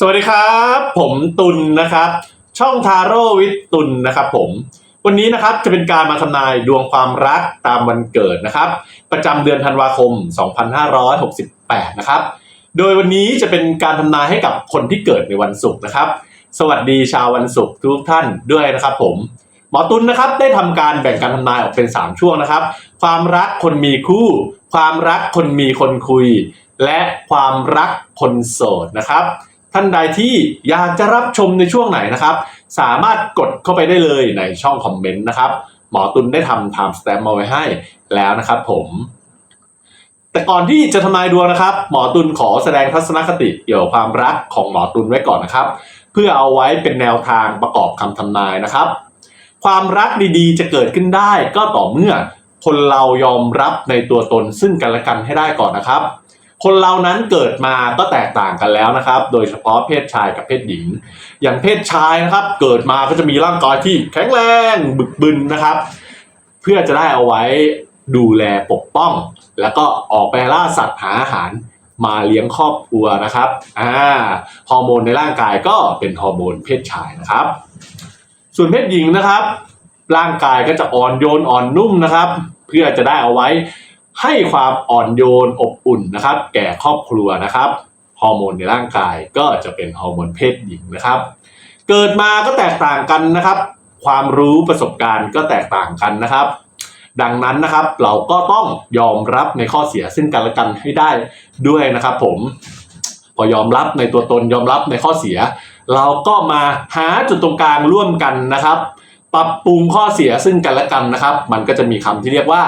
สวัสดีครับ ผมตุลนะครับ ช่องทาโร่วิทตุลนะครับผมวันนี้นะครับจะเป็นการมาทำนายดวงความรักตามวันเกิดนะครับ ประจำเดือนธันวาคม 2568 นะครับ โดยวันนี้จะเป็นการทำนายให้กับคนที่เกิดในวันศุกร์นะครับ สวัสดีชาววันศุกร์ทุกท่านด้วยนะครับ ผมหมอตุลนะครับได้ทำการแบ่งการทำนายออกเป็น 3 ช่วงนะครับ ความรักคนมีคู่ ความรักคนมีคนคุย และความรักคนโสดนะครับ ท่านใดที่อยากจะรับชมในช่วงไหนนะครับ สามารถกดเข้าไปได้เลยในช่องคอมเมนต์นะครับ หมอตุลได้ทำ time stamp มาไว้ให้แล้วนะครับผม แต่ก่อนที่จะทำนายดวงนะครับ หมอตุลขอแสดงทัศนคติเกี่ยวกับความรักของหมอตุลไว้ก่อนนะครับ เพื่อเอาไว้เป็นแนวทางประกอบคำทำนายนะครับ ความรักดีๆ จะเกิดขึ้นได้ก็ต่อเมื่อคนเรายอมรับในตัวตนซึ่งกันและกันให้ได้ก่อนนะครับ คนเรานั้นเกิดมาก็แตกต่างกันแล้วนะครับ โดยเฉพาะเพศชายกับเพศหญิง อย่างเพศชายนะครับ เกิดมาก็จะมีร่างกายที่แข็งแรงบึกบึนนะครับ เพื่อจะได้เอาไว้ดูแลปกป้อง แล้วก็ออกไปล่าสัตว์หาอาหารมาเลี้ยงครอบครัวนะครับอ่าฮอร์โมนในร่างกายก็เป็นฮอร์โมนเพศชายนะครับ ส่วนเพศหญิงนะครับ ร่างกายก็จะอ่อนโยนอ่อนนุ่มนะครับ เพื่อจะได้เอาไว้ ให้ความอ่อนโยนอบอุ่นนะครับ แก่ครอบครัวนะครับฮอร์โมนในร่างกายก็จะเป็นฮอร์โมนเพศหญิงนะครับ เกิดมาก็แตกต่างกันนะครับ ความรู้ประสบการณ์ก็แตกต่างกันนะครับ ดังนั้นนะครับเราก็ต้องยอมรับในข้อเสียซึ่งกันและกันให้ได้ด้วยนะครับ ผมพอยอมรับในตัวตนยอมรับในข้อเสีย เราก็มาหาจุดตรงกลางร่วมกันนะครับ ปรับปรุงข้อเสียซึ่งกันและกันนะครับ มันก็จะมีคำที่เรียกว่า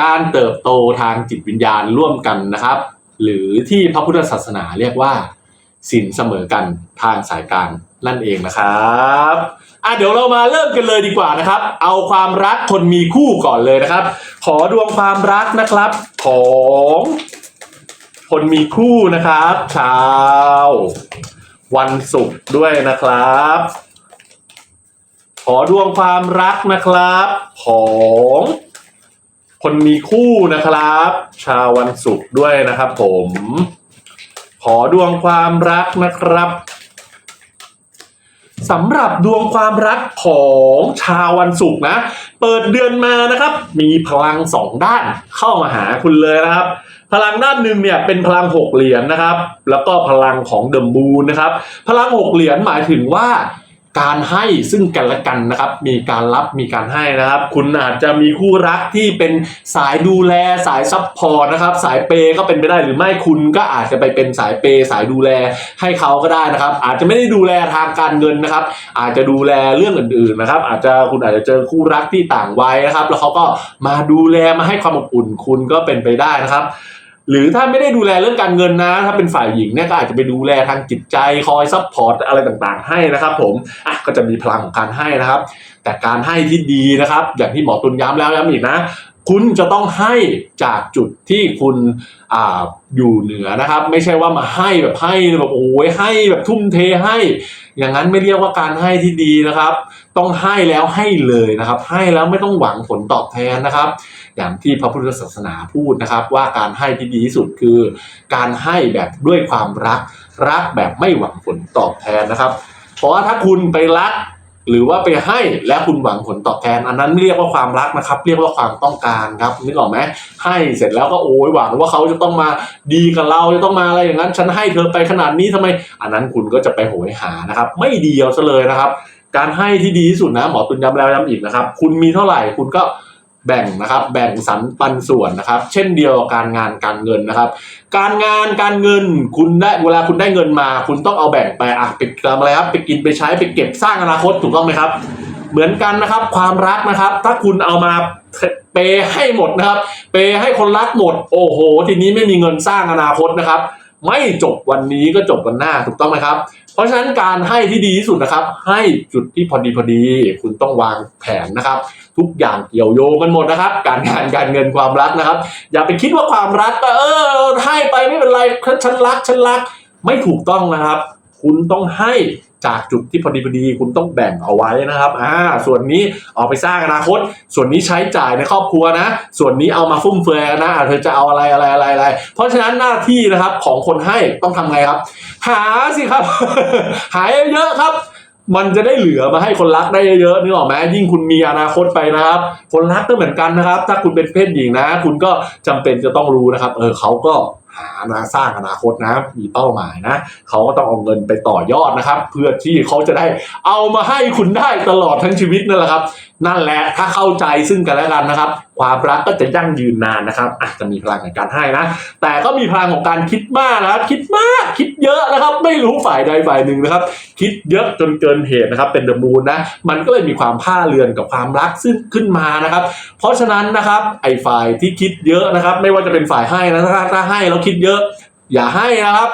การเติบโตทางจิตวิญญาณร่วมกันนะครับ หรือที่พระพุทธศาสนาเรียกว่าสินเสมอกันทางสายกลางนั่นเองนะครับอะเดี๋ยวเรามาเริ่มกันเลยดีกว่านะครับ เอาความรักคนมีคู่ก่อนเลยนะครับ ขอดวงความรักนะครับ ของคนมีคู่นะครับชาววันศุกร์ด้วยนะครับ ขอดวงความรักนะครับ ของ คนมีคู่นะครับ ชาววันศุกร์ด้วยนะครับผม ขอดวงความรักนะครับสำหรับดวงความรักของชาววันศุกร์นะ เปิดเดือนมานะครับ มีพลังสองด้านเข้ามาหาคุณเลยนะครับ พลังด้านหนึ่งเนี่ยเป็นพลังหกเหรียญนะครับ แล้วก็พลังของเดอะมูนนะครับ พลังหกเหรียญหมายถึงว่า การให้ซึ่งกันและกันนะครับ มีการรับมีการให้นะครับ คุณอาจจะมีคู่รักที่เป็นสายดูแลสายซัพพอร์ตนะครับ สายเปย์ก็เป็นไปได้หรือไม่คุณก็อาจจะไปเป็นสายเปย์สายดูแลให้เขาก็ได้นะครับ อาจจะไม่ได้ดูแลทางการเงินนะครับ อาจจะดูแลเรื่องอื่นๆนะครับ อาจจะคุณอาจจะเจอคู่รักที่ต่างวัยนะครับ แล้วเขาก็มาดูแลมาให้ความอบอุ่นคุณก็เป็นไปได้นะครับ หรือถ้าไม่ได้ดูแลเรื่องการเงินนะ ถ้าเป็นฝ่ายหญิงเนี่ยก็อาจจะไปดูแลทางจิตใจคอยซัพพอร์ตอะไรต่างๆ ให้นะครับ ผมอะก็จะมีพลังของการให้นะครับ แต่การให้ที่ดีนะครับ อย่างที่หมอตุลย้ำแล้วย้ำอีกนะคุณจะต้องให้จากจุดที่คุณออยู่เหนือนะครับ ไม่ใช่ว่ามาให้แบบให้แบบโอ้ยให้แบบทุ่มเทให้ อย่างนั้นไม่เรียกว่าการให้ที่ดีนะครับ ต้องให้แล้วให้เลยนะครับ ให้แล้วไม่ต้องหวังผลตอบแทนนะครับ อย่างที่พระพุทธศาสนาพูดนะครับ ว่าการให้ที่ดีที่สุดคือ การให้แบบด้วยความรัก รักแบบไม่หวังผลตอบแทนนะครับ เพราะว่าถ้าคุณไปรักหรือว่าไปให้และคุณหวังผลตอบแทน อันนั้นไม่เรียกว่าความรักนะครับ เรียกว่าความต้องการครับนึกออกไหมให้เสร็จแล้วก็โอ้ยหวังว่าเขาจะต้องมาดีกับเราจะต้องมาอะไรอย่างนั้น ฉันให้เธอไปขนาดนี้ทำไม อันนั้นคุณก็จะไปโหยหานะครับ ไม่ดีเอาซะเลยนะครับ การให้ที่ดีที่สุดนะหมอตุนย้ำแล้วย้ำอีกนะครับ คุณมีเท่าไหร่คุณก็ แบ่งนะครับ แบ่งสรรปันส่วนนะครับ เช่นเดียวกับการงานการเงินนะครับ การงานการเงินคุณได้เวลาคุณได้เงินมา คุณต้องเอาแบ่งไปอะไปทำอะไรครับไปกินไปใช้ไปเก็บสร้างอนาคตถูกต้องไหมครับ เหมือนกันนะครับ ความรักนะครับ ถ้าคุณเอามาเปย์ให้หมดนะครับ เปย์ให้คนรักหมด โอ้โห ทีนี้ไม่มีเงินสร้างอนาคตนะครับ ไม่จบวันนี้ก็จบวันหน้าถูกต้องไหมครับ เพราะฉะนั้นการให้ที่ดีที่สุดนะครับ ให้จุดที่พอดีพอดี คุณต้องวางแผนนะครับ ทุกอย่างเกี่ยวโยงกันหมดนะครับ การงานการเงินความรักนะครับ อย่าไปคิดว่าความรักก็เออให้ไปไม่เป็นไรฉันรักฉันรักไม่ถูกต้องนะครับ คุณต้องให้จากจุดที่พอดีพอดีคุณต้องแบ่งเอาไว้นะครับอ่าส่วนนี้เอาไปสร้างอนาคต ส่วนนี้ใช้จ่ายในครอบครัวนะ ส่วนนี้เอามาฟุ่มเฟือยนะเธอจะเอาอะไรอะไรอะไรอะไร เพราะฉะนั้นหน้าที่นะครับของคนให้ต้องทำไงครับ หาสิครับ หายเยอะครับ มันจะได้เหลือมาให้คนรักได้เยอะๆนึกออกไหมยิ่งคุณมีอนาคตไปนะครับ คนรักก็เหมือนกันนะครับ ถ้าคุณเป็นเพศหญิงนะ คุณก็จำเป็นจะต้องรู้นะครับ เออเขาก็หานะสร้างอนาคตนะมีเป้าหมายนะเขาก็ต้องเอาเงินไปต่อยอดนะครับ เพื่อที่เขาจะได้เอามาให้คุณได้ตลอดทั้งชีวิตนั่นแหละครับ นั่นแหละถ้าเข้าใจซึ่งกันและกันนะครับ ความรักก็จะยั่งยืนนานนะครับอาจจะมีพลังในการให้นะ แต่ก็มีพลังของการคิดมากนะครับ คิดมากคิดเยอะนะครับ ไม่รู้ฝ่ายใดฝ่ายหนึ่งนะครับ คิดเยอะจนเกินเหตุนะครับ เป็นเดอะมูนนะมันก็เลยมีความผ้าเรือนกับความรักซึ่งขึ้นมานะครับ เพราะฉะนั้นนะครับไอ้ฝ่ายที่คิดเยอะนะครับ ไม่ว่าจะเป็นฝ่ายให้นะถ้าถ้าให้แล้วคิดเยอะ อย่าให้นะครับ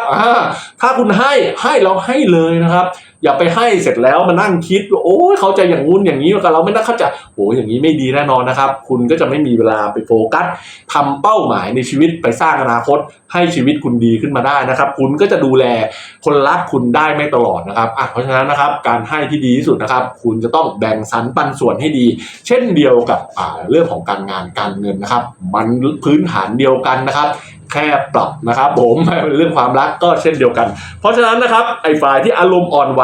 ถ้าคุณให้ให้เราให้เลยนะครับ อย่าไปให้เสร็จแล้วมานั่งคิดว่าโอ้ยเขาจะอย่างงู้นอย่างนี้กับเราไม่น่าเข้าใจโอ้ยอย่างนี้ไม่ดีแน่นอนนะครับ คุณก็จะไม่มีเวลาไปโฟกัสทำเป้าหมายในชีวิตไปสร้างอนาคต ให้ชีวิตคุณดีขึ้นมาได้นะครับ คุณก็จะดูแลคนรักคุณได้ไม่ตลอดนะครับอะเพราะฉะนั้นนะครับ การให้ที่ดีที่สุดนะครับ คุณจะต้องแบ่งสรรปันส่วนให้ดี เช่นเดียวกับเรื่องของการงานการเงินนะครับ มันพื้นฐานเดียวกันนะครับ แค่ปรับนะครับผมเรื่องความรักก็เช่นเดียวกัน เพราะฉะนั้นนะครับไอ้ฝ่ายที่อารมณ์อ่อนไหว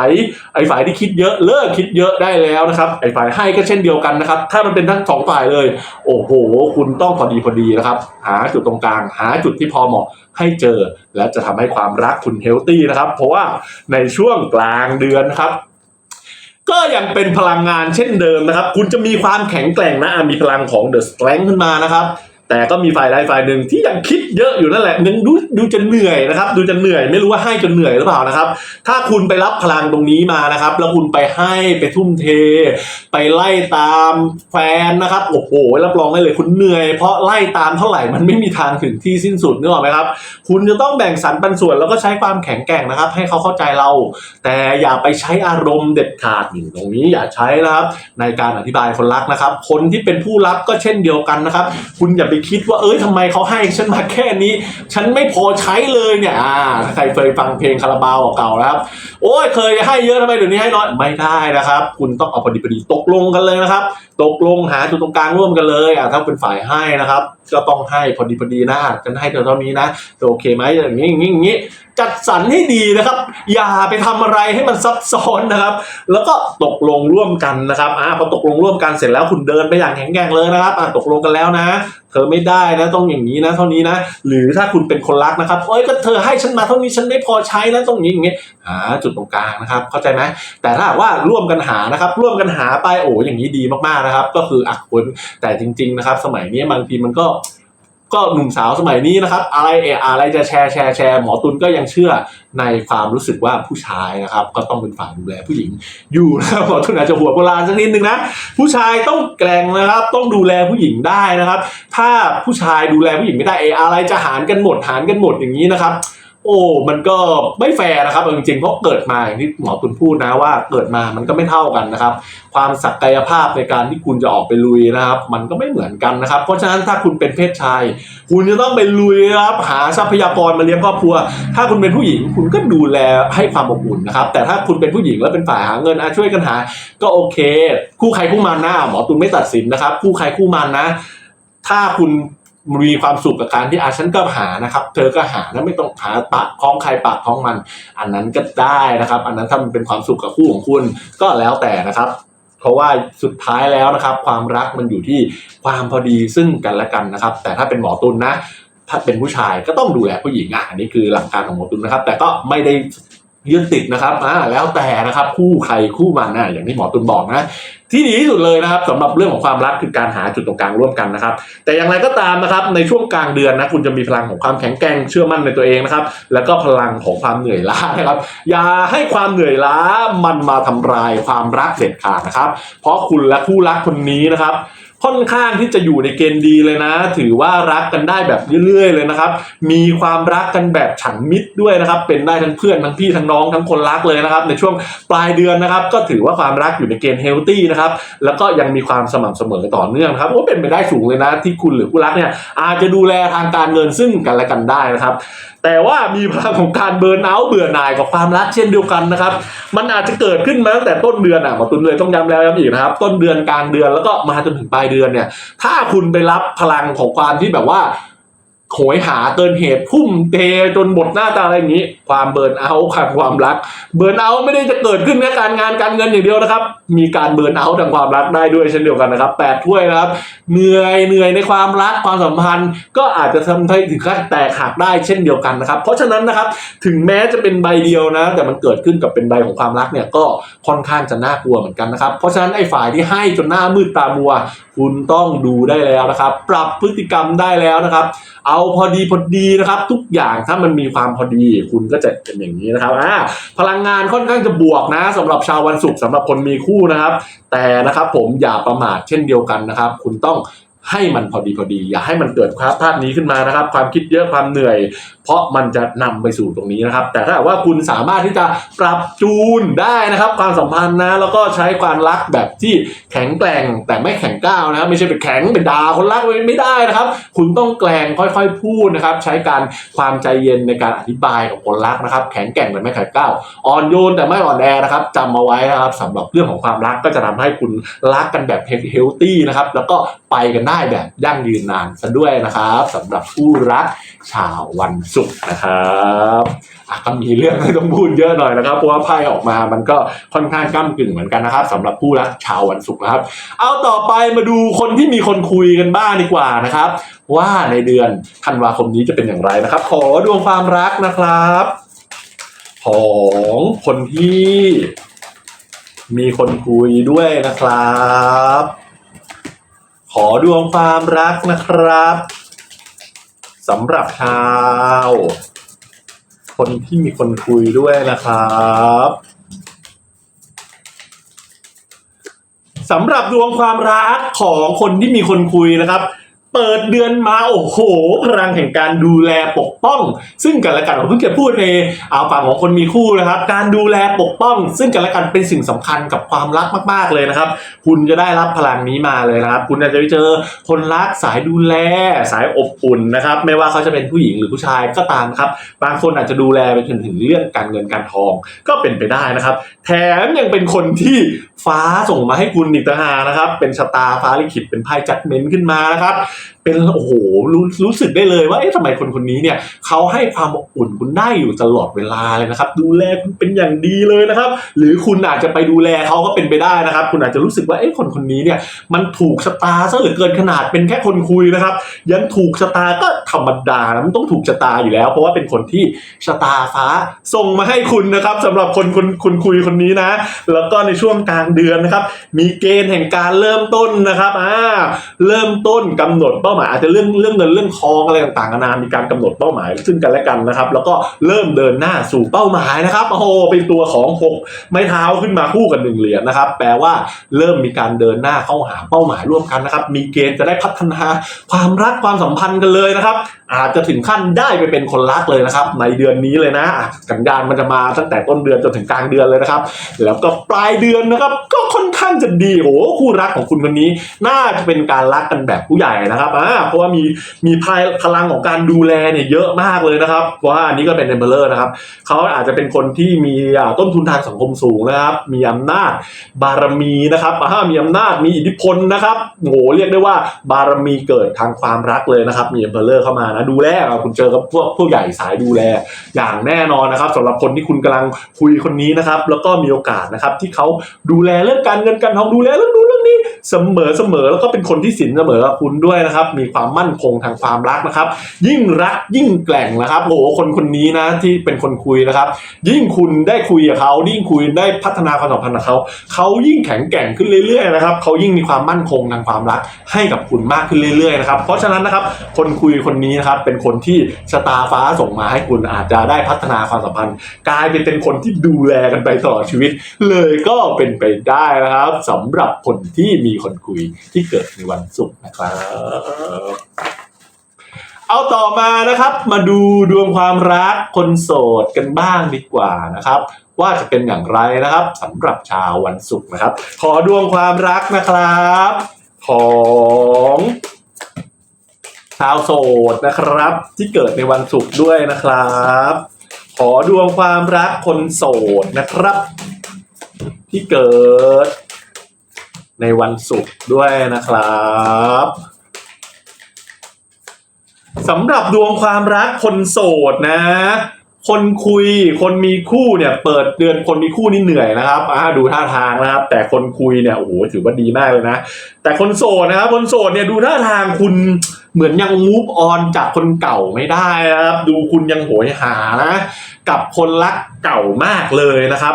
ไอ้ฝ่ายที่คิดเยอะเลิกคิดเยอะได้แล้วนะครับไอ้ฝ่ายให้ก็เช่นเดียวกันนะครับ ถ้ามันเป็นทั้งสองฝ่ายเลย โอ้โห คุณต้องพอดีพอดีนะครับ หาจุดตรงกลาง หาจุดที่พอเหมาะให้เจอ และจะทำให้ความรักคุณเฮลตี้นะครับ เพราะว่าในช่วงกลางเดือนครับก็ยังเป็นพลังงานเช่นเดิมนะครับ คุณจะมีความแข็งแกร่งนะ มีพลังของเดอะส r ต n g ขึ้นมานะครับ แต่ก็มีฝ่ายใดฝ่ายหนึ่งที่ยังคิดเยอะอยู่นั่นแหละนึงดูดูจะเหนื่อยนะครับ ดูจะเหนื่อยไม่รู้ว่าให้จนเหนื่อยหรือเปล่านะครับ ถ้าคุณไปรับพลังตรงนี้มานะครับ แล้วคุณไปให้ไปทุ่มเท ไปไล่ตามแฟนนะครับโอ้โหรับรองได้เลยคุณเหนื่อย เพราะไล่ตามเท่าไหร่มันไม่มีทางถึงที่สิ้นสุดนึกออกไหมครับ คุณจะต้องแบ่งสรรปันส่วนแล้วก็ใช้ความแข็งแกร่งนะครับ ให้เขาเข้าใจเรา แต่อย่าไปใช้อารมณ์เด็ดขาดอยู่ตรงนี้อย่าใช้นะครับ ในการอธิบายคนรักนะครับ คนที่เป็นผู้รับก็เช่นเดียวกันนะครับ คุณอย่าไปคิดว่าเอ้ยทำไมเขาให้ฉันมาแค่นี้ ฉันไม่พอใช้เลยเนี่ยอ่าใครเคยฟังเพลงคาราบาวเก่าๆนะครับ โอ้ยเคยให้เยอะทำไมเดี๋ยวนี้ให้น้อยไม่ได้นะครับ คุณต้องเอาพอดีพอดีตกลงกันเลยนะครับ ตกลงหาจุดตรงกลางร่วมกันเลยอ่าถ้าเป็นฝ่ายให้นะครับ ก็ต้องให้พอดีพอดีนะฉันให้เธอเท่านี้นะโอเคไหมอย่างนี้อย่างนี้อย่างนี้ จัดสรรให้ดีนะครับ อย่าไปทำอะไรให้มันซับซ้อนนะครับ แล้วก็ตกลงร่วมกันนะครับอ่าพอตกลงร่วมกันเสร็จแล้วคุณเดินไปอย่างแข็งแกร่งเลยนะครับอ่าตกลงกันแล้วนะ เธอไม่ได้นะต้องอย่างนี้นะ เท่านี้นะ หรือถ้าคุณเป็นคนรักนะครับโอ้ยก็เธอให้ฉันมาเท่านี้ฉันไม่พอใช้นะต้องอย่างนี้อย่างนี้หาจุดตรงกลางนะครับ เข้าใจไหมแต่ถ้าว่าร่วมกันหานะครับ ร่วมกันหาไปโอ้อย่างนี้ดีมากๆนะครับ ก็คืออะคุณแต่จริง ๆนะครับ สมัยนี้บางทีมันก็ ก็หนุ่มสาวสมัยนี้นะครับ อะไรเอะอะไรจะแชร์แชร์แชร์หมอตุลก็ยังเชื่อในความรู้สึกว่าผู้ชายนะครับ ก็ต้องเป็นฝ่ายดูแลผู้หญิงอยู่นะครับหมอตุลอาจจะหัวโบราณสักนิดนึงนะผู้ชายต้องแกร่งนะครับ ต้องดูแลผู้หญิงได้นะครับ ถ้าผู้ชายดูแลผู้หญิงไม่ได้เอะอะไรจะหารกันหมดหารกันหมดอย่างนี้นะครับ โอ้มันก็ไม่แฟร์นะครับจริงๆเพราะเกิดมาอย่างที่หมอตุลพูดนะว่าเกิดมามันก็ไม่เท่ากันนะครับ ความศักยภาพในการที่คุณจะออกไปลุยนะครับ มันก็ไม่เหมือนกันนะครับ เพราะฉะนั้นถ้าคุณเป็นเพศชาย คุณจะต้องไปลุยนะครับหาทรัพยากรมาเลี้ยงครอบครัว ถ้าคุณเป็นผู้หญิงคุณก็ดูแลให้ความอบอุ่นนะครับ แต่ถ้าคุณเป็นผู้หญิงแล้วเป็นฝ่ายหาเงินอะช่วยกันหา ก็โอเค คู่ใครคู่มันนะหมอตุลไม่ตัดสินนะครับ คู่ใครคู่มันนะ ถ้าคุณ มีความสุขกับการที่อาฉันก็หานะครับ เธอก็หานะไม่ต้องหาปากท้องใครปากท้องมัน อันนั้นก็ได้นะครับ อันนั้นถ้ามันเป็นความสุขกับคู่ของคุณก็แล้วแต่นะครับเพราะว่าสุดท้ายแล้วนะครับ ความรักมันอยู่ที่ความพอดีซึ่งกันและกันนะครับ แต่ถ้าเป็นหมอตุลนะถ้าเป็นผู้ชายก็ต้องดูแลผู้หญิงอะอันนี้คือหลักการของหมอตุลนะครับ แต่ก็ไม่ได้ยึดติดนะครับอ่าแล้วแต่นะครับ คู่ใครคู่มันนะอย่างที่หมอตุลบอกนะ ที่ดีที่สุดเลยนะครับสำหรับเรื่องของความรักคือการหาจุดตรงกลางร่วมกันนะครับ แต่อย่างไรก็ตามนะครับ ในช่วงกลางเดือนนะคุณจะมีพลังของความแข็งแกร่งเชื่อมั่นในตัวเองนะครับ แล้วก็พลังของความเหนื่อยล้านะครับ อย่าให้ความเหนื่อยล้ามันมาทำลายความรักเด็ดขาดนะครับ เพราะคุณและคู่รักคนนี้นะครับ ค่อนข้างที่จะอยู่ในเกณฑ์ดีเลยนะ ถือว่ารักกันได้แบบเรื่อยๆ เลยนะครับ มีความรักกันแบบฉันมิตรด้วยนะครับ เป็นได้ทั้งเพื่อนทั้งพี่ทั้งน้องทั้งคนรักเลยนะครับ ในช่วงปลายเดือนนะครับ ก็ถือว่าความรักอยู่ในเกณฑ์เฮลตี้นะครับ แล้วก็ยังมีความสม่ำเสมอต่อเนื่องครับโอ้เป็นไปได้สูงเลยนะ ที่คุณหรือคู่รักเนี่ยอาจจะดูแลทางการเงินซึ่งกันและกันได้นะครับ แต่ว่ามีพลังของการเบิร์นเอาเบื่อหน่ายกับความรักเช่นเดียวกันนะครับ มันอาจจะเกิดขึ้นมาตั้งแต่ต้นเดือนอะหมอตุนเลยต้องย้ำแล้วย้ำอีกนะครับ ต้นเดือนกลางเดือนแล้วก็มาจนถึงปลายเดือนเนี่ย ถ้าคุณไปรับพลังของความที่แบบว่า โหยหาเกินเหตุพุ่มเทจนหมดหน้าตาอะไรอย่างนี้ ความเบิร์นเอาท์ความความรัก เบิร์นเอาไม่ได้จะเกิดขึ้นแค่การงานการเงินอย่างเดียวนะครับ มีการเบิร์นเอาท์ทางความรักได้ด้วยเช่นเดียวกันนะครับแปดถ้วยนะครับ เหนื่อยเหนื่อยในความรักความสัมพันธ์ ก็อาจจะทำให้ถึงขั้นแตกหักได้เช่นเดียวกันนะครับ เพราะฉะนั้นนะครับถึงแม้จะเป็นใบเดียวนะ แต่มันเกิดขึ้นกับเป็นใบของความรักเนี่ยก็ค่อนข้างจะน่ากลัวเหมือนกันนะครับ เพราะฉะนั้นไอ้ฝ่ายที่ให้จนหน้ามืดตามัว คุณต้องดูได้แล้วนะครับ ปรับพฤติกรรมได้แล้วนะครับ เอาาพอดีพอดีนะครับ ทุกอย่างถ้ามันมีความพอดีคุณก็จะเป็นอย่างนี้นะครับอ่าพลังงานค่อนข้างจะบวกนะสำหรับชาววันศุกร์สำหรับคนมีคู่นะครับ แต่นะครับผมอย่าประมาทเช่นเดียวกันนะครับ คุณต้อง ให้มันพอดีพอดี อย่าให้มันเกิดภาพนี้ขึ้นมานะครับ ความคิดเยอะความเหนื่อย เพราะมันจะนำไปสู่ตรงนี้นะครับ แต่ถ้าว่าคุณสามารถที่จะปรับจูนได้นะครับ ความสัมพันธ์นะแล้วก็ใช้ความรักแบบที่แข็งแกร่งแต่ไม่แข็งก้าวนะครับไม่ใช่เป็นแข็งเป็นดาคนรักไม่ได้นะครับ คุณต้องแกล้งค่อยๆ พูดนะครับ ใช้การความใจเย็นในการอธิบายกับคนรักนะครับ แข็งแกร่งแต่ไม่แข็งก้าวอ่อนโยนแต่ไม่อ่อนแอนะครับจำเอาไว้นะครับสำหรับเรื่องของความรักก็จะทำให้คุณรักกันแบบเฮลตี้นะครับแล้วก็ไปกันได้แบบยั่งยืนนานซะด้วยนะครับสำหรับคู่รักชาววันศุกร์นะครับก็มีเรื่องให้ต้องพูดเยอะหน่อยนะครับเพราะว่าไพ่ออกมามันก็ค่อนข้างก้ากึ่งเหมือนกันนะครับสำหรับคู่รักชาววันศุกร์นะครับ เอาต่อไปมาดูคนที่มีคนคุยกันบ้างดีกว่านะครับ ว่าในเดือนธันวาคมนี้จะเป็นอย่างไรนะครับ ขอดวงความรักนะครับ ของคนที่มีคนคุยด้วยนะครับ อดวงความรักนะครับสำหรับชาว คนที่มีคนคุยด้วยนะครับสำหรับดวงความรักของคนที่มีคนคุยนะครับ เปิดเดือนมาโอ้โห พลังแห่งการดูแลปกป้อง ซึ่งกันและกันผมเพิ่งจะพูดในเอาฝั่งของคนมีคู่นะครับ การดูแลปกป้อง ซึ่งกันและกันเป็นสิ่งสำคัญกับความรักมาก ๆเลยนะครับ คุณจะได้รับพลังนี้มาเลยนะครับ คุณอาจจะไปเจอคนรักสายดูแลสายอบอุ่นนะครับ ไม่ว่าเขาจะเป็นผู้หญิงหรือผู้ชายก็ตามครับ บางคนอาจจะดูแลไปจนถึงเรื่องการเงินการทอง ก็เป็นไปได้นะครับ แถมยังเป็นคนที่ฟ้าส่งมาให้คุณอีกต่างหากนะครับ เป็นชะตาฟ้าลิขิตเป็นไพ่จัดเม้นต์ขึ้นมานะครับเป็นโอ้โหรู้รู้สึกได้เลยว่าเอ๊ะทำไมคนคนนี้เนี่ยเขาให้ความอบอุ่นคุณได้อยู่ตลอดเวลาเลยนะครับ ดูแลคุณเป็นอย่างดีเลยนะครับ หรือคุณอาจจะไปดูแลเขาก็เป็นไปได้นะครับ คุณอาจจะรู้สึกว่าเอ๊ะคนคนนี้เนี่ยมันถูกชะตาซะเหลือเกินขนาดเป็นแค่คนคุยนะครับ ยังถูกชะตาก็ธรรมดานะมันต้องถูกชะตาอยู่แล้ว เพราะว่าเป็นคนที่ชะตาฟ้าส่งมาให้คุณนะครับสำหรับคนคนคนคุยคนนี้นะ แล้วก็ในช่วงกลางเดือนนะครับ มีเกณฑ์แห่งการเริ่มต้นนะครับอ่าเริ่มต้นกำหนดเป้าหมายอาจจะเรื่องเรื่องเงินเรื่องทองอะไรต่างๆนานามีการกำหนดเป้าหมายซึ่งกันและกันนะครับ แล้วก็เริ่มเดินหน้าสู่เป้าหมายนะครับโอ้โหเป็นตัวของหกไม้เท้าขึ้นมาคู่กันหนึ่งเหรียญนะครับ แปลว่าเริ่มมีการเดินหน้าเข้าหาเป้าหมายร่วมกันนะครับ มีเกณฑ์จะได้พัฒนาความรักความสัมพันธ์กันเลยนะครับ อาจจะถึงขั้นได้ไปเป็นคนรักเลยนะครับ ในเดือนนี้เลยนะสัญญาณมันจะมาตั้งแต่ต้นเดือนจนถึงกลางเดือนเลยนะครับ แล้วก็ปลายเดือนนะครับ ก็ค่อนข้างจะดีโอ้คู่รักของคุณคนนี้ น่าจะเป็นการรักกันแบบผู้ใหญ่นะครับอ่าเพราะว่ามีมีพายพลังของการดูแลเนี่ยเยอะมากเลยนะครับว่าอันนี้ก็เป็นเอเบอร์นะครับเขาอาจจะเป็นคนที่มีต้นทุนทางสังคมสูงนะครับ มีอำนาจบารมีนะครับอ่ามีอำนาจมีอิทธิพลนะครับโหเรียกได้ว่าบารมีเกิดทางความรักเลยนะครับ มีเอเบอร์เข้ามานะดูแลอะคุณเจอกับพวกผู้ใหญ่สายดูแลอย่างแน่นอนนะครับสำหรับคนที่คุณกำลังคุยคนนี้นะครับ แล้วก็มีโอกาสนะครับที่เขาดูแลเรื่องการเงินการทองดูแลเรื่องนู้น เรื่องนี้เสมอเสมอแล้วก็เป็นคนที่สินเสมอกับคุณด้วยนะครับ มีความมั่นคงทางความรักนะครับ ยิ่งรักยิ่งแกร่งนะครับโอ้โหคนคนนี้นะที่เป็นคนคุยนะครับ ยิ่งคุณได้คุยกับเขายิ่งคุยได้พัฒนาความสัมพันธ์กับเขาเขายิ่งแข็งแกร่งขึ้นเรื่อยๆนะครับเขายิ่งมีความมั่นคงทางความรักให้กับคุณมากขึ้นเรื่อยๆนะครับเพราะฉะนั้นนะครับคนคุยคนนี้นะครับเป็นคนที่ชะตาฟ้าส่งมาให้คุณอาจจะได้พัฒนาความสัมพันธ์ กลายเป็นเป็นคนที่ดูแลกันไปตลอดชีวิต เลยก็เป็นไปได้นะครับสำหรับคนที่มีคนคุยที่เกิดในวันศุกร์นะครับ เอาต่อมานะครับ มาดูดวงความรักคนโสดกันบ้างดีกว่านะครับ ว่าจะเป็นอย่างไรนะครับสำหรับชาววันศุกร์นะครับ ขอดวงความรักนะครับ ของชาวโสดนะครับ ที่เกิดในวันศุกร์ด้วยนะครับ ขอดวงความรักคนโสดนะครับ ที่เกิด ในวันศุกร์ด้วยนะครับสำหรับดวงความรักคนโสดนะ คนคุย คนมีคู่เนี่ย เปิดเดือนคนมีคู่นี่เหนื่อยนะครับอ่าดูท่าทางนะครับ แต่คนคุยเนี่ยโอ้โหถือว่าดีมากเลยนะ แต่คนโสดนะครับ คนโสดเนี่ยดูท่าทางคุณเหมือนยังมูฟออนจากคนเก่าไม่ได้นะครับ ดูคุณยังโหยหานะกับคนรักเก่ามากเลยนะครับ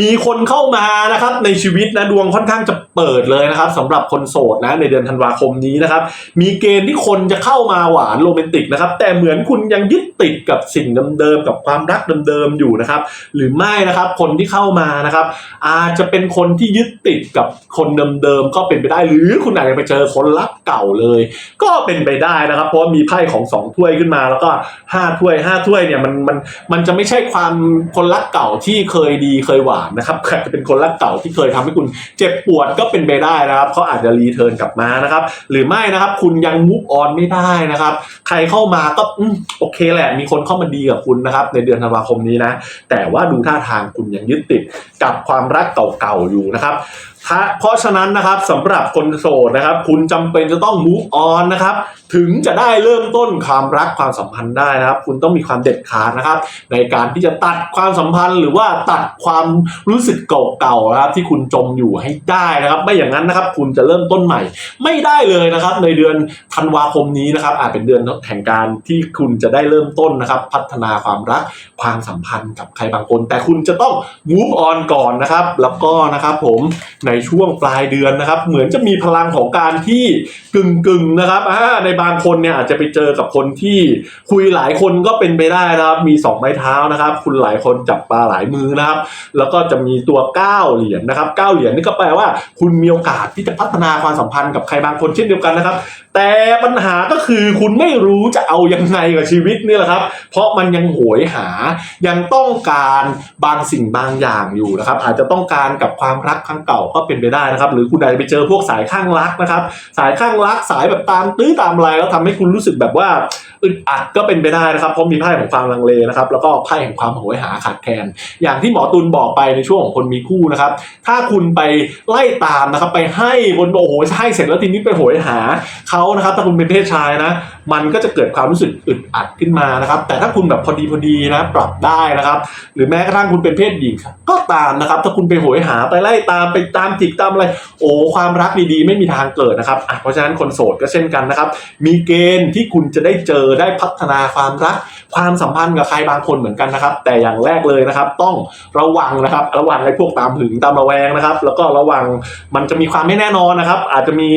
มีคนเข้ามานะครับในชีวิตนะดวงค่อนข้างจะเปิดเลยนะครับสำหรับคนโสดนะในเดือนธันวาคมนี้นะครับ มีเกณฑ์ที่คนจะเข้ามาหวานโรแมนติกนะครับ แต่เหมือนคุณยังยึดติดกับสิ่งเดิมๆกับความรักเดิมๆอยู่นะครับ หรือไม่นะครับคนที่เข้ามานะครับ อาจจะเป็นคนที่ยึดติดกับคนเดิมๆก็เป็นไปได้ หรือคุณอาจจะไปเจอคนรักเก่าเลย ก็เป็นไปได้นะครับ เพราะมีไพ่ของสองถ้วยขึ้นมา แล้วก็ห้าถ้วยห้าถ้วยเนี่ยมันมันมันจะไม่ใช่ความคนรักเก่าที่เคยดีเคยหวานนะครับอาจจะเป็นคนรักเก่าที่เคยทำให้คุณเจ็บปวดก็เป็นไปได้นะครับเขาอาจจะรีเทิร์นกลับมานะครับ หรือไม่นะครับ คุณยังมูฟออนไม่ได้นะครับ ใครเข้ามาก็อโอเคแหละ มีคนเข้ามาดีกับคุณนะครับ ในเดือนธันวาคมนี้นะ แต่ว่าดูท่าทางคุณยังยึดติดกับความรักเก่าๆอยู่นะครับ ถ้าเพราะฉะนั้นนะครับสำหรับคนโสดนะครับ คุณจำเป็นจะต้อง move on นะครับ ถึงจะได้เริ่มต้นความรักความสัมพันธ์ได้นะครับ คุณต้องมีความเด็ดขาดนะครับ ในการที่จะตัดความสัมพันธ์หรือว่าตัดความรู้สึกเก่าๆนะครับ ที่คุณจมอยู่ให้ได้นะครับ ไม่อย่างนั้นนะครับ คุณจะเริ่มต้นใหม่ ไม่ได้เลยนะครับ ในเดือนธันวาคมนี้นะครับ อาจเป็นเดือนแห่งการที่คุณจะได้เริ่มต้นนะครับ พัฒนาความรักความสัมพันธ์กับใครบางคน แต่คุณจะต้อง move on ก่อนนะครับ แล้วก็นะครับผมในช่วงปลายเดือนนะครับ เหมือนจะมีพลังของการที่กึ่งกึ่งๆนะครับในบางคนเนี่ยอาจจะไปเจอกับคนที่คุยหลายคนก็เป็นไปได้นะครับ มีสองไม้เท้านะครับ คุณหลายคนจับปลาหลายมือนะครับ แล้วก็จะมีตัวเก้าเหรียญนะครับเก้าเหรียญนี่ก็แปลว่า คุณมีโอกาสที่จะพัฒนาความสัมพันธ์กับใครบางคนเช่นเดียวกันนะครับ แต่ปัญหาก็คือคุณไม่รู้จะเอายังไงกับชีวิตนี่แหละครับ เพราะมันยังโหยหายังต้องการบางสิ่งบางอย่างอยู่นะครับ อาจจะต้องการกับความรักครั้งเก่าก็็เป็นไปได้นะครับ หรือคุณอาจจะไปเจอพวกสายข้างรักนะครับ สายข้างรักสายแบบตามตื้อตามอะไรแล้วทำให้คุณรู้สึกแบบว่าอึดอัดก็เป็นไปได้นะครับเพราะมีไพ่ของความลังเลนะครับ แล้วก็ไพ่แห่งความโหยหาขาดแคลนอย่างที่หมอตุลบอกไปในช่วงของคนมีคู่นะครับ ถ้าคุณไปไล่ตามนะครับ ไปให้บนโอ้โหให้เสร็จแล้วทีนี้ไปโหยหาเขานะครับ ถ้าคุณเป็นเพศชายนะ มันก็จะเกิดความรู้สึกอึดอัดขึ้นมานะครับ แต่ถ้าคุณแบบพอดีพอดีนะปรับได้นะครับ หรือแม้กระทั่งคุณเป็นเพศหญิงก็ตามนะครับ ถ้าคุณไปโหยหาไปไล่ตามไปตามจิกตามอะไร โอ้ความรักดีๆ ไม่มีทางเกิดนะครับอะเพราะฉะนั้นคนโสดก็เช่นกันนะครับ มีเกณฑ์ที่คุณจะได้เจอได้พัฒนาความรัก ความสัมพันธ์กับใครบางคนเหมือนกันนะครับ แต่อย่างแรกเลยนะครับ ต้องระวังนะครับ ระวังไอ้พวกตามหึงตามระแวงนะครับ แล้วก็ระวังมันจะมีความไม่แน่นอนนะครับ อาจจะมี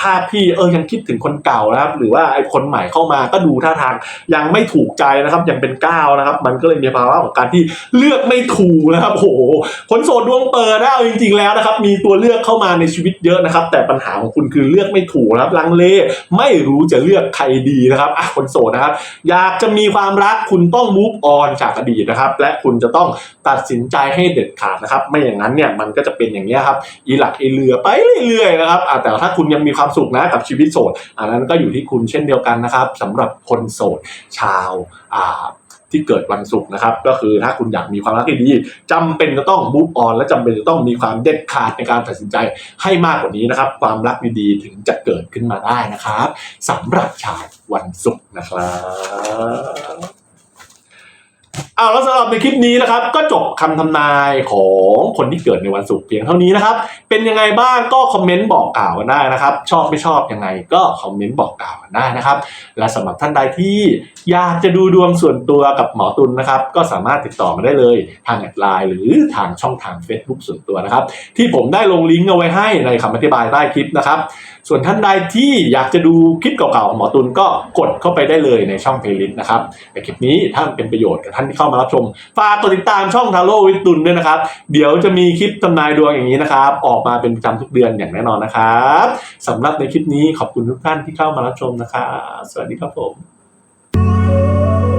ภาพที่เออยังคิดถึงคนเก่านะครับ หรือว่าไอ้คนใหม่เข้ามาก็ดูท่าทางยังไม่ถูกใจนะครับยังเป็นก้าวนะครับ มันก็เลยมีภาวะของการที่เลือกไม่ถูกนะครับโอ้โหคนโสดดวงเปิดนะเอาจริง ๆ แล้วนะครับ มีตัวเลือกเข้ามาในชีวิตเยอะนะครับ แต่ปัญหาของคุณคือเลือกไม่ถูกนะครับลังเลไม่รู้จะเลือกใครดีนะครับอะคนโสดนะครับ อยากจะมีความรักคุณต้อง move on จากอดีตนะครับ และคุณจะต้องตัดสินใจให้เด็ดขาดนะครับ ไม่อย่างนั้นเนี่ยมันก็จะเป็นอย่างนี้ครับอีหลักอีเรือไปเรื่อยๆนะครับแต่ถ้าคุณยังมีความสุขนะกับชีวิตโสดอันนั้นก็อยู่ที่คุณเช่นเดียวกันนะครับสำหรับคนโสดชาวอ่า ที่เกิดวันศุกร์นะครับ ก็คือถ้าคุณอยากมีความรักที่ดีจำเป็นจะต้องบูฟออนและจำเป็นจะต้องมีความเด็ดขาดในการตัดสินใจให้มากกว่านี้นะครับ ความรักดีๆถึงจะเกิดขึ้นมาได้นะครับสำหรับชายวันศุกร์นะครับ เอาแล้วสำหรับในคลิปนี้นะครับ ก็จบคำทำนายของคนที่เกิดในวันศุกร์เพียงเท่านี้นะครับ เป็นยังไงบ้างก็คอมเมนต์บอกกล่าวกันได้นะครับ ชอบไม่ชอบยังไงก็คอมเมนต์บอกกล่าวกันได้นะครับ และสำหรับท่านใดที่อยากจะดูดวงส่วนตัวกับหมอตุลนะครับ ก็สามารถติดต่อมาได้เลยทางแอดไลน์หรือทางช่องทาง Facebook ส่วนตัวนะครับ ที่ผมได้ลงลิงก์เอาไว้ให้ในคำอธิบายใต้คลิปนะครับ ส่วนท่านใดที่อยากจะดูคลิปเก่าๆของหมอตุลก็กดเข้าไปได้เลยในช่องเพลย์ลิสต์นะครับในคลิปนี้ถ้าเป็นประโยชน์กับท่านที่เข้ามารับชม ฝากกดติดตามช่องทาโร่วิตุนด้วยนะครับ เดี๋ยวจะมีคลิปทำนายดวงอย่างนี้นะครับ ออกมาเป็นประจำทุกเดือนอย่างแน่นอนนะครับสำหรับในคลิปนี้ขอบคุณทุกท่านที่เข้ามารับชมนะครับสวัสดีครับผม